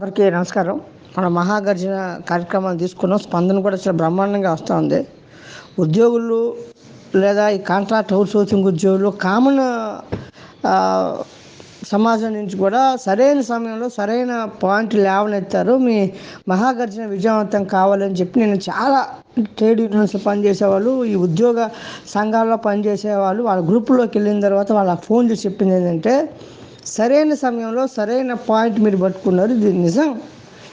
అందరికీ నమస్కారం. మన మహాగర్జన కార్యక్రమాలు తీసుకున్నాం. స్పందన కూడా చాలా బ్రహ్మాండంగా వస్తూ ఉంది. ఉద్యోగులు లేదా ఈ కాంట్రాక్ట్ అవుట్ సోర్సింగ్ ఉద్యోగులు కామన్ సమాజం నుంచి కూడా సరైన సమయంలో సరైన పాయింట్ లేవనెత్తారు. మీ మహాగర్జన విజయవంతం కావాలని చెప్పి నేను చాలా ట్రేడ్ యూనియన్స్ పనిచేసేవాళ్ళు ఈ ఉద్యోగ సంఘాల్లో పనిచేసేవాళ్ళు. వాళ్ళ గ్రూపులోకి వెళ్ళిన తర్వాత వాళ్ళకి ఫోన్ చేసి చెప్పింది ఏంటంటే సరైన సమయంలో సరైన పాయింట్ మీరు పట్టుకున్నారు. ఇది నిజం.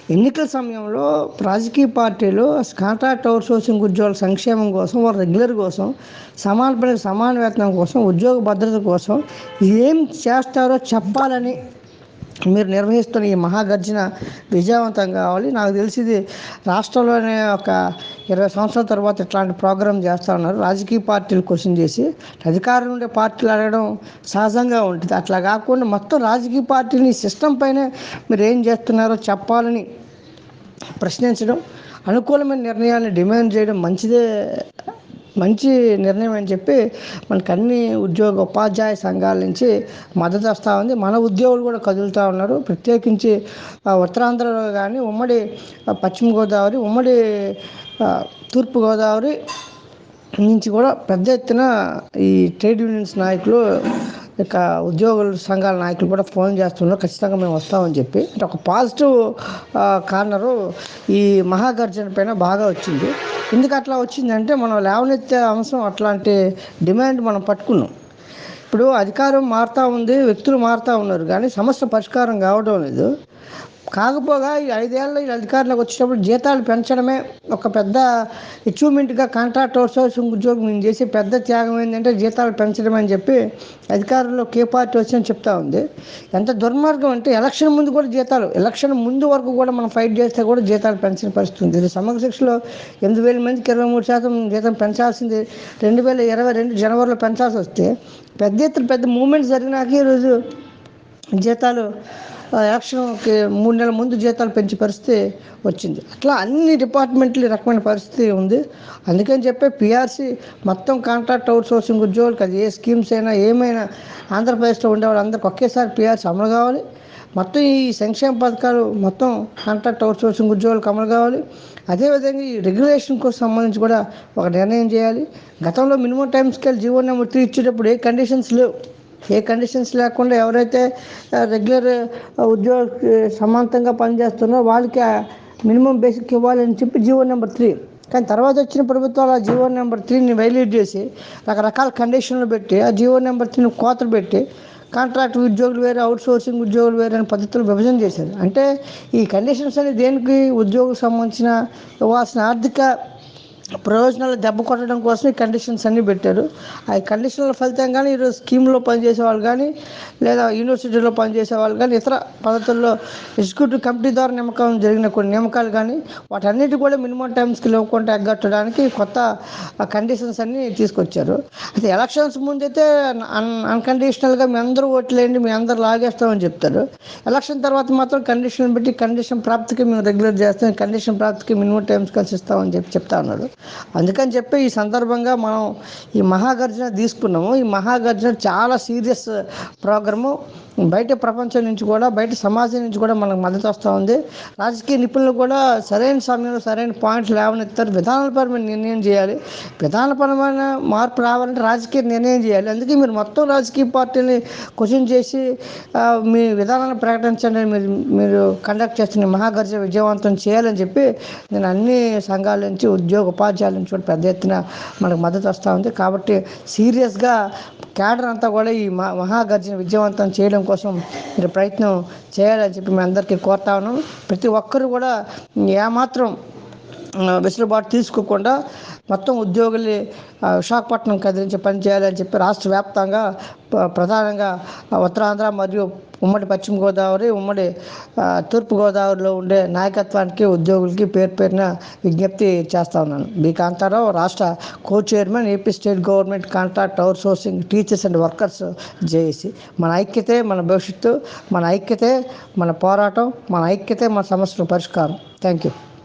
ఎన్నికల సమయంలో రాజకీయ పార్టీలు కాంట్రాక్ట్ అవుట్ సోర్సింగ్ ఉద్యోగుల సంక్షేమం కోసం వారి రెగ్యులర్ కోసం సమాన పనికి సమాన వేతనం కోసం ఉద్యోగ భద్రత కోసం ఏం చేస్తారో చెప్పాలని మీరు నిర్వహిస్తున్న ఈ మహాగర్జన విజయవంతం కావాలి. నాకు తెలిసి ఇది రాష్ట్రంలోనే ఒక ఇరవై సంవత్సరాల తర్వాత ఇట్లాంటి ప్రోగ్రాం చేస్తూ ఉన్నారు. రాజకీయ పార్టీలు క్వశ్చన్ చేసి అధికారం ఉండే పార్టీలు అడగడం సహజంగా ఉంటుంది. అట్లా కాకుండా మొత్తం రాజకీయ పార్టీని సిస్టమ్ పైనే మీరు ఏం చేస్తున్నారో చెప్పాలని ప్రశ్నించడం అనుకూలమైన నిర్ణయాన్ని డిమాండ్ చేయడం మంచిదే మంచి నిర్ణయం అని చెప్పి మనకు అన్ని ఉద్యోగ ఉపాధ్యాయ సంఘాల నుంచి మద్దతు వస్తూ ఉంది. మన ఉద్యోగులు కూడా కదులుతూ ఉన్నారు. ప్రత్యేకించి ఉత్తరాంధ్రలో కానీ ఉమ్మడి పశ్చిమ గోదావరి ఉమ్మడి తూర్పు గోదావరి నుంచి కూడా పెద్ద ఎత్తున ఈ ట్రేడ్ యూనియన్స్ నాయకులు ఇక ఉద్యోగుల సంఘాల నాయకులు కూడా ఫోన్ చేస్తున్నారు. ఖచ్చితంగా మేము వస్తామని చెప్పి. అంటే ఒక పాజిటివ్ కార్నరు ఈ మహాగర్జన పైన బాగా వచ్చింది. ఎందుకు అట్లా వచ్చిందంటే మనం లేవనెత్తే అంశం అట్లాంటి డిమాండ్ మనం పట్టుకున్నాం. ఇప్పుడు అధికారం మారుతూ ఉంది వ్యక్తులు మారుతూ ఉన్నారు. కానీ సమస్య పరిష్కారం కావడం లేదు. కాకపోగా ఈ ఐదేళ్ళ ఈ అధికారులకు వచ్చేటప్పుడు జీతాలు పెంచడమే ఒక పెద్ద అచీవ్మెంట్గా కాంట్రాక్ట్ అవుట్సోర్సింగ్ ఉద్యోగం మేము చేసి పెద్ద త్యాగం ఏంటంటే జీతాలు పెంచడం అని చెప్పి అధికారంలో కే పార్టీ వచ్చిందని చెప్తా ఉంది. ఎంత దుర్మార్గం అంటే ఎలక్షన్ ముందు కూడా జీతాలు ఎలక్షన్ ముందు వరకు కూడా మనం ఫైట్ చేస్తే కూడా జీతాలు పెంచిన పరిస్థితి ఉంది. ఇది సమగ్ర శిక్షలో ఎనిమిది వేల మందికి ఇరవై మూడు శాతం జీతం పెంచాల్సింది. రెండు వేల ఇరవై రెండు జనవరిలో పెంచాల్సి వస్తే పెద్ద ఎత్తున పెద్ద మూమెంట్స్ జరిగినాక ఈరోజు జీతాలు యాక్షన్కి మూడు నెలల ముందు జీతాలు పెంచే పరిస్థితి వచ్చింది. అట్లా అన్ని డిపార్ట్మెంట్లు రకమైన పరిస్థితి ఉంది. అందుకని చెప్పే పిఆర్సీ మొత్తం కాంట్రాక్ట్ అవుట్ సోర్సింగ్ ఉద్యోగులకు అది ఏ స్కీమ్స్ అయినా ఏమైనా ఆంధ్రప్రదేశ్లో ఉండే వాళ్ళందరికీ ఒకేసారి పిఆర్సీ అమలు కావాలి. మొత్తం ఈ సంక్షేమ పథకాలు మొత్తం కాంట్రాక్ట్ అవుట్ సోర్సింగ్ ఉద్యోగులకు అమలు కావాలి. అదేవిధంగా ఈ రెగ్యులేషన్కు సంబంధించి కూడా ఒక నిర్ణయం చేయాలి. గతంలో minimum time scale G O number three ఇచ్చేటప్పుడు ఏ కండిషన్స్ లేవు. ఏ కండిషన్స్ లేకుండా ఎవరైతే రెగ్యులర్ ఉద్యోగ సమాంతంగా పనిచేస్తున్నారో వాళ్ళకి మినిమం బేసిక్ ఇవ్వాలని చెప్పి జీవో నెంబర్ త్రీ కానీ తర్వాత వచ్చిన ప్రభుత్వాలు ఆ జీవో నెంబర్ త్రీని వైల్యూట్ చేసి రకరకాల కండిషన్లు పెట్టి ఆ జీవో నెంబర్ త్రీని కోతలు పెట్టి కాంట్రాక్ట్ ఉద్యోగులు వేరే అవుట్ సోర్సింగ్ ఉద్యోగులు వేరే అనే పద్ధతులు విభజన చేశారు. అంటే ఈ కండిషన్స్ అనేది దేనికి ఉద్యోగులకు సంబంధించిన ఇవ్వాల్సిన ఆర్థిక ప్రయోజనాలు దెబ్బ కొట్టడం కోసం ఈ కండిషన్స్ అన్నీ పెట్టారు. ఆ కండిషన్ల ఫలితంగానే ఈరోజు స్కీమ్లో పనిచేసే వాళ్ళు కానీ లేదా యూనివర్సిటీలో పనిచేసే వాళ్ళు కానీ ఇతర పద్ధతుల్లో ఎగ్జిక్యూటివ్ కమిటీ ద్వారా నియామకం జరిగిన కొన్ని నియామకాలు కానీ వాటన్నిటి కూడా మినిమం టైమ్స్కి ఇవ్వకుండా ఎగ్గట్టడానికి కొత్త కండిషన్స్ అన్నీ తీసుకొచ్చారు. అయితే ఎలక్షన్స్ ముందైతే అన్ అన్కండిషనల్గా మీ అందరూ ఓట్లేయండి మీ అందరూ లాగేస్తామని చెప్తారు. ఎలక్షన్ తర్వాత మాత్రం కండిషన్ పెట్టి కండిషన్ ప్రాప్తికి మేము రెగ్యులర్ చేస్తాం కండిషన్ ప్రాప్తికి మినిమం టైమ్స్ కలిసి ఇస్తామని చెప్పి చెప్తా ఉన్నారు. అందుకని చెప్పి ఈ సందర్భంగా మనం ఈ మహాగర్జన తీసుకున్నాము. ఈ మహాగర్జన చాలా సీరియస్ ప్రోగ్రాము. బయట ప్రపంచం నుంచి కూడా బయట సమాజం నుంచి కూడా మనకు మద్దతు వస్తూ ఉంది. రాజకీయ నిపుణులు కూడా సరైన సమయంలో సరైన పాయింట్లు లేవనెత్తారు. విధానపరమైన నిర్ణయం చేయాలి. విధానపరమైన మార్పు రావాలంటే రాజకీయ నిర్ణయం చేయాలి. అందుకే మీరు మొత్తం రాజకీయ పార్టీని క్వశ్చన్ చేసి మీ విధానాన్ని ప్రకటించండి. మీరు మీరు కండక్ట్ చేస్తున్న మహాగర్జ విజయవంతం చేయాలని చెప్పి నేను అన్ని సంఘాల నుంచి ఉద్యోగ ఉపాధ్యాయుల నుంచి కూడా పెద్ద ఎత్తున మనకు మద్దతు వస్తూ ఉంది. కాబట్టి సీరియస్గా క్యాడర్ అంతా కూడా ఈ మహాగర్జన విజయవంతం చేయడం కోసం మీరు ప్రయత్నం చేయాలని చెప్పి మేము అందరికీ కోరుతా ఉన్నాం. ప్రతి ఒక్కరు కూడా ఏమాత్రం వెసులుబాటు తీసుకోకుండా మొత్తం ఉద్యోగుల్ని విశాఖపట్నం కదిలించి పని చేయాలని చెప్పి రాష్ట్ర వ్యాప్తంగా ప్రధానంగా ఉత్తరాంధ్ర మరియు ఉమ్మడి పశ్చిమ గోదావరి ఉమ్మడి తూర్పుగోదావరిలో తూర్పు గోదావరిలో ఉండే నాయకత్వానికి ఉద్యోగులకి పేరు పేరున విజ్ఞప్తి చేస్తా ఉన్నాను. బి. కాంతారావు రాష్ట్ర co chairman AP state government contract outsourcing teachers and workers JAC. మన ఐక్యతే మన భవిష్యత్తు మన ఐక్యతే మన పోరాటం మన ఐక్యతే మన సమస్యల పరిష్కారం. Thank you.